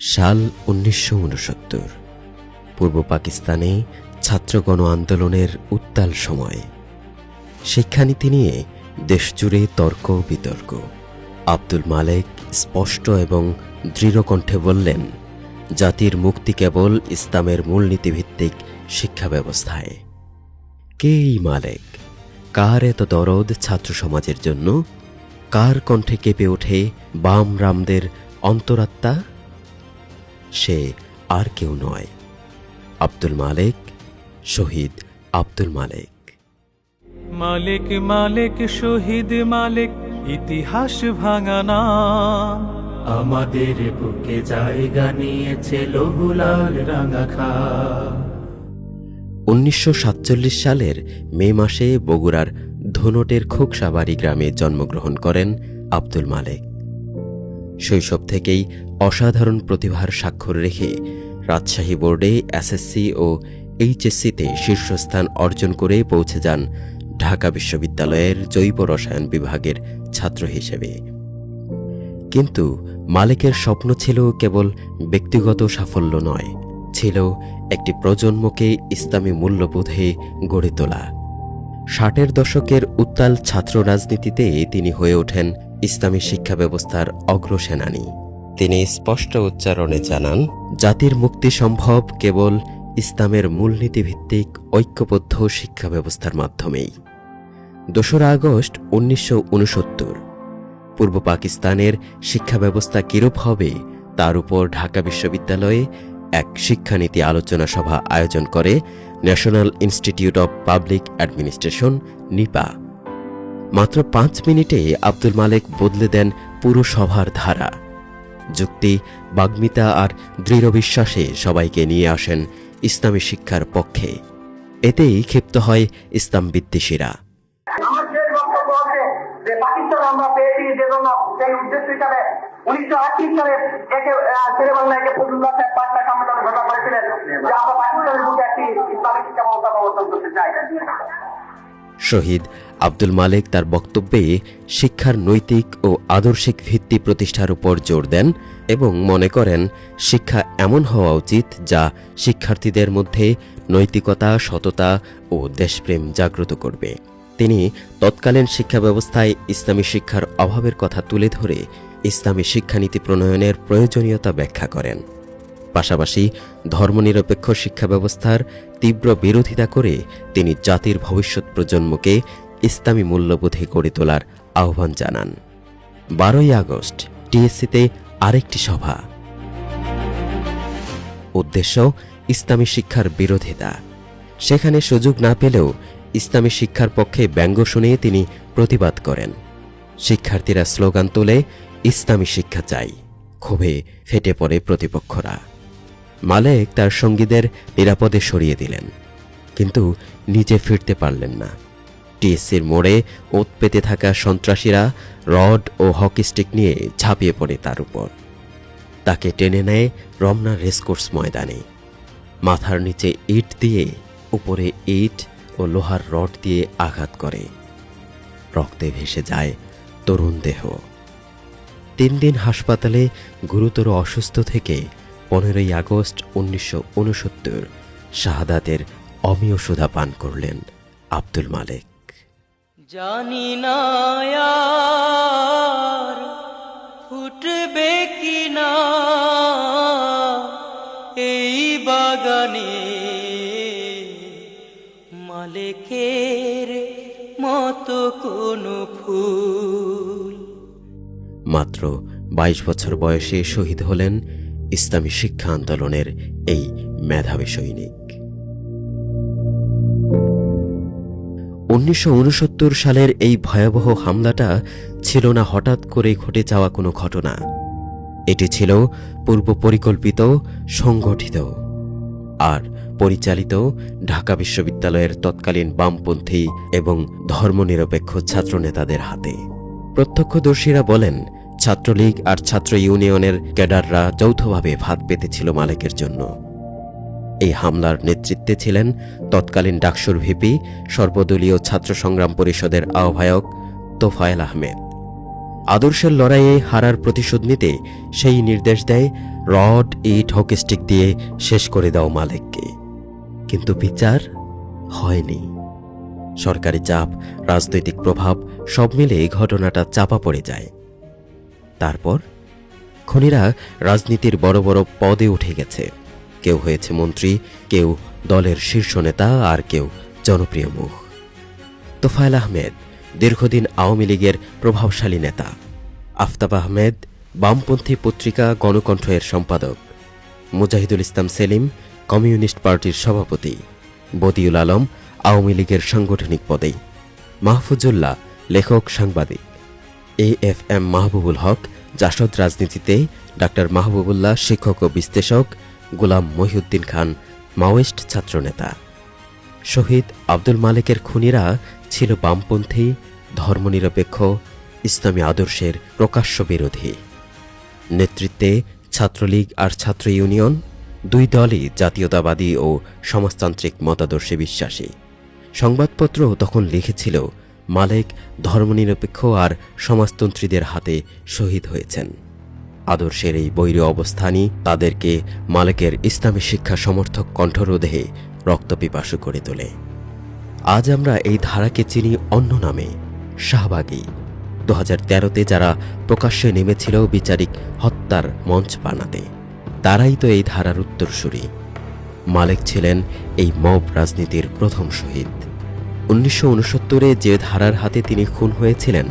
সাল উনিশশো উনসত্তর। পূর্ব পাকিস্তানে ছাত্র গণ আন্দোলনের উত্তাল সময়। শিক্ষানীতি নিয়ে দেশজুড়ে তর্ক বিতর্ক। আব্দুল মালেক স্পষ্ট এবং দৃঢ় কণ্ঠে বললেন, জাতির মুক্তি কেবল ইসলামের মূলনীতিভিত্তিক শিক্ষা ব্যবস্থায়। কে এই মালেক? কার এত দরদ ছাত্র সমাজের জন্য? কার কণ্ঠে কেঁপে ওঠে বাম রামদের অন্তরাত্মা? সে আর কেউ নয়। আব্দুল মালেক শহীদ আব্দুল মালেক। মালিক মালিক শহীদ মালিক ইতিহাস ভাঙানা আমাদের বুকে জায়গা নিয়েছে লহুলাল রাঙা খা উনিশশো সাতচল্লিশ সালের মে মাসে বগুড়ার ধনটের খোকসাবাড়ি গ্রামে জন্মগ্রহণ করেন আব্দুল মালেক। শৈশব থেকেই অসাধারণ প্রতিভার স্বাক্ষর রেখে রাজশাহী বোর্ডে এসএসসি ও এইচএসসিতে শীর্ষস্থান অর্জন করে পৌঁছে যান ঢাকা বিশ্ববিদ্যালয়ের জৈব রসায়ন বিভাগের ছাত্র হিসেবে। কিন্তু মালিকের স্বপ্ন ছিল কেবল ব্যক্তিগত সাফল্য নয়, ছিল একটি প্রজন্মকে ইসলামী মূল্যবোধে গড়ে তোলা। ষাটের দশকের উত্তাল ছাত্র রাজনীতিতে তিনি হয়ে ওঠেন ইসলামী শিক্ষা ব্যবস্থার অগ্রসেনানী। তিনি স্পষ্ট উচ্চারণে জানান, জাতির মুক্তি সম্ভব কেবল ইসলামের মূলনীতিভিত্তিক ঐক্যবদ্ধ শিক্ষা ব্যবস্থার মাধ্যমেই। দোসরা আগস্ট উনিশশো উনসত্তর, পূর্ব পাকিস্তানের শিক্ষা ব্যবস্থা কিরূপ হবে তার উপর ঢাকা বিশ্ববিদ্যালয়ে এক শিক্ষানীতি আলোচনা সভা আয়োজন করে National Institute of Public Administration, NIPA. মাত্র পাঁচ মিনিটে আব্দুল মালেক বদলে দেন পুরো সভার ধারা। যুক্তি, বাগ্মিতা আর দৃঢ় বিশ্বাসে সবাইকে নিয়ে আসেন ইসলামী শিক্ষার পক্ষে। এতেই ক্ষিপ্ত হয় ইসলাম বিদ্বেষীরা। আমার পেয়েছি যে জন্য সেই উদ্দেশ্য হিসাবে উনিশশো আটত্রিশ সালে শহীদ আব্দুল মালেক তার বক্তব্যে শিক্ষার নৈতিক ও আদর্শিক ভিত্তি প্রতিষ্ঠার উপর জোর দেন এবং মনে করেন, শিক্ষা এমন হওয়া উচিত যা শিক্ষার্থীদের মধ্যে নৈতিকতা, সততা ও দেশপ্রেম জাগ্রত করবে। তিনি তৎকালীন শিক্ষা ব্যবস্থায় ইসলামী শিক্ষার অভাবের কথা তুলে ধরে ইসলামী শিক্ষানীতি প্রণয়নের প্রয়োজনীয়তা ব্যাখ্যা করেন। পাশাপাশি ধর্মনিরপেক্ষ শিক্ষা ব্যবস্থার তীব্র বিরোধিতা করে তিনি জাতির ভবিষ্যৎ প্রজন্মকে ইসলামী মূল্যবোধে গড়ে তোলার আহ্বান জানান। বারোই আগস্ট, টিএসসিতে আরেকটি সভা। উদ্দেশ্য, ইসলামী শিক্ষার বিরোধিতা। সেখানে সুযোগ না পেলেও ইসলামী শিক্ষার পক্ষে ব্যঙ্গ শুনে তিনি প্রতিবাদ করেন। শিক্ষার্থীরা স্লোগান তোলে, ইসলামী শিক্ষা চাই। ক্ষোভে ফেটে পড়ে প্রতিপক্ষরা। মালেক তার সঙ্গীদের নিরাপদে সরিয়ে দিলেন, কিন্তু নিজে ফিরতে পারলেন না। টিএসসির মোড়ে ওত পেতে থাকা সন্ত্রাসীরা রড ও হকি স্টিক নিয়ে ঝাঁপিয়ে পড়ে তার উপর। তাকে টেনে নেয় রমনা রেসকোর্স ময়দানে। মাথার নিচে ইট দিয়ে উপরে ইট ও লোহার রড দিয়ে আঘাত করে। রক্তে ভেসে যায় তরুণ দেহ। তিন দিন হাসপাতালে গুরুতর অসুস্থ থেকে পনেরোই আগস্ট উনিশশো উনসত্তর শাহাদাতের অমীয় সুধা পান করলেন আব্দুল মালেক। জানি না ফুটবে কি না এই বাগানে। মালিকের মতো কোনো ফুল। মাত্র বাইশ বছর বয়সে শহীদ হলেন ইসলামী শিক্ষা আন্দোলনের এই মেধাবী সৈনিক। উনিশশো উনসত্তর সালের এই ভয়াবহ হামলাটা ছিল না হঠাৎ করে ঘটে যাওয়া কোনো ঘটনা। এটি ছিল পূর্ব পরিকল্পিত, সংগঠিত আর পরিচালিত ঢাকা বিশ্ববিদ্যালয়ের তৎকালীন বামপন্থী এবং ধর্মনিরপেক্ষ ছাত্রনেতাদের হাতে। প্রত্যক্ষদর্শীরা বলেন ছাত্রলীগ আর ছাত্র ইউনিয়নের ক্যাডাররা যৌথভাবে ভাত পেতেছিল মালিকের জন্য। এই হামলার নেতৃত্বে ছিলেন তৎকালীন ডাকসুর ভিপি, সর্বদলীয় ছাত্র সংগ্রাম পরিষদের আহ্বায়ক তোফায়েল আহমেদ। আদর্শের লড়াইয়ে হারার প্রতিশোধ নিতে সেই নির্দেশ দেয়, রড, ইট হকিস্টিক দিয়ে শেষ করে দাও মালেককে। কিন্তু বিচার হয়নি। সরকারি চাপ, রাজনৈতিক প্রভাব, সব মিলে ঘটনাটা চাপা পড়ে যায়। তারপর খনিরা রাজনীতির বড় বড় পদে উঠে গেছে। কেউ হয়েছে মন্ত্রী, কেউ দলের শীর্ষ নেতা, আর কেউ জনপ্রিয় মুখ। তোফায়েল আহমেদ দীর্ঘদিন আওয়ামী লীগের প্রভাবশালী নেতা। আফতাব আহমেদ বামপন্থী পত্রিকা গণকণ্ঠ এর সম্পাদক। মুজাহিদুল ইসলাম সেলিম কমিউনিস্ট পার্টির সভাপতি। বদিউল আলম আওয়ামী লীগের সাংগঠনিক পদে। মাহফুজুল্লাহ লেখক, সাংবাদিক। A F M Mahbubul Haque, Jasad রাজনীতিতে ডাক্তার মাহবুবুল্লাহ শিক্ষক ও বিশ্লেষক গোলাম মহিউদ্দিন খান, মাওয়েস্ট ছাত্রনেতা। শহীদ আব্দুল মালিকের খুনিরা ছিল বামপন্থী, ধর্মনিরপেক্ষ, ইসলামী আদর্শের প্রকাশ্য বিরোধী। নেতৃত্বে ছাত্রলীগ আর ছাত্র ইউনিয়ন, দুই দলই জাতীয়তাবাদী ও সমাজতান্ত্রিক মতাদর্শে বিশ্বাসী। সংবাদপত্র তখন লিখেছিল মালেক ধর্মনিরপেক্ষ আর সমাজতন্ত্রীদের হাতে শহীদ হয়েছেন। আদর্শের এই বৈরী অবস্থানই তাদেরকে মালেকের ইসলামী শিক্ষা সমর্থক কণ্ঠরোধে রক্তপিপাসু করে তোলে। আজ আমরা এই ধারাকে চিনি অন্য নামে, শাহবাগী। দু হাজার তেরোতে যারা প্রকাশ্যে নেমেছিল বিচারিক হত্যার মঞ্চ বানাতে, তারাই তো এই ধারার উত্তরসূরি। মালেক ছিলেন এই মব রাজনীতির প্রথম শহীদ। উনিশশো উনসত্তরে যে ধারার হাতে তিনি খুন হয়েছিলেন,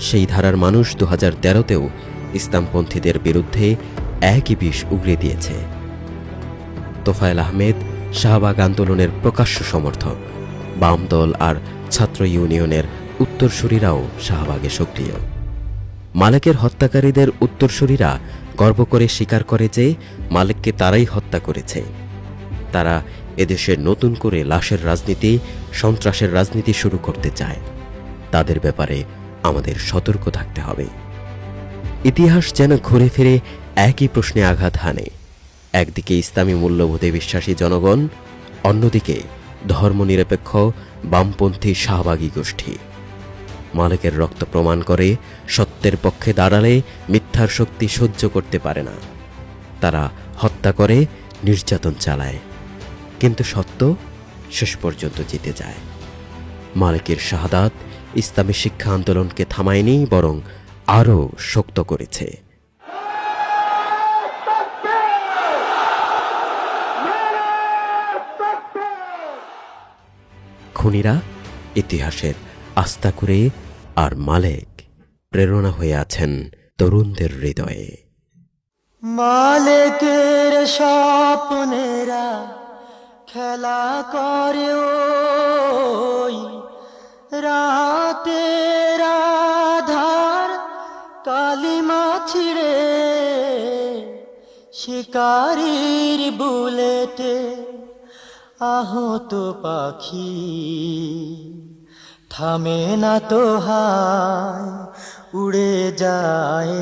সেই ধারার মানুষ দু হাজার তেরোতেও ইসলামপন্থীদের বিরুদ্ধে একই বিষ উগরে দিয়েছে। তোফায়েল আহমেদ, শাহবাগ আন্দোলনের প্রকাশ্য সমর্থক বাম দল আর ছাত্র ইউনিয়নের উত্তরসূরিরাও শাহবাগে সক্রিয়। মালেকের হত্যাকারীদের উত্তরসূরিরা গর্ব করে স্বীকার করে যে মালেককে তারাই হত্যা করেছে। তারা এদেশে নতুন করে লাশের রাজনীতি, সন্ত্রাসের রাজনীতি শুরু করতে চায়। তাদের ব্যাপারে আমাদের সতর্ক থাকতে হবে। ইতিহাস যেন ঘুরে ফিরে, একই প্রশ্নে আঘাত হানে। একদিকে ইসলামী মূল্যবোধে বিশ্বাসী জনগণ, অন্যদিকে ধর্মনিরপেক্ষ, বামপন্থী, শাহবাগী গোষ্ঠী। মালিকের রক্ত প্রমাণ করে, সত্যের পক্ষে দাঁড়ালে মিথ্যার শক্তি সহ্য করতে পারে না। তারা হত্যা করে, নির্যাতন চালায়। কিন্তু সত্য, শেষ পর্যন্ত জিতে যায়। মালিকের শাহাদাত ইসলামী শিক্ষা আন্দোলনকে থামায়নি, বরং আরও শক্ত করেছে। খুনিরা, ইতিহাসের আস্থা করে আর মালেক প্রেরণা হয়ে আছেন তরুণদের হৃদয়ে। মালিকের স্বপ্নেরা খেলা করে ওই রাতের আধার কালিমা ছিড়ে শিকারির বুলেটে আহত পাখি। থামে না তো হায়, উড়ে যায়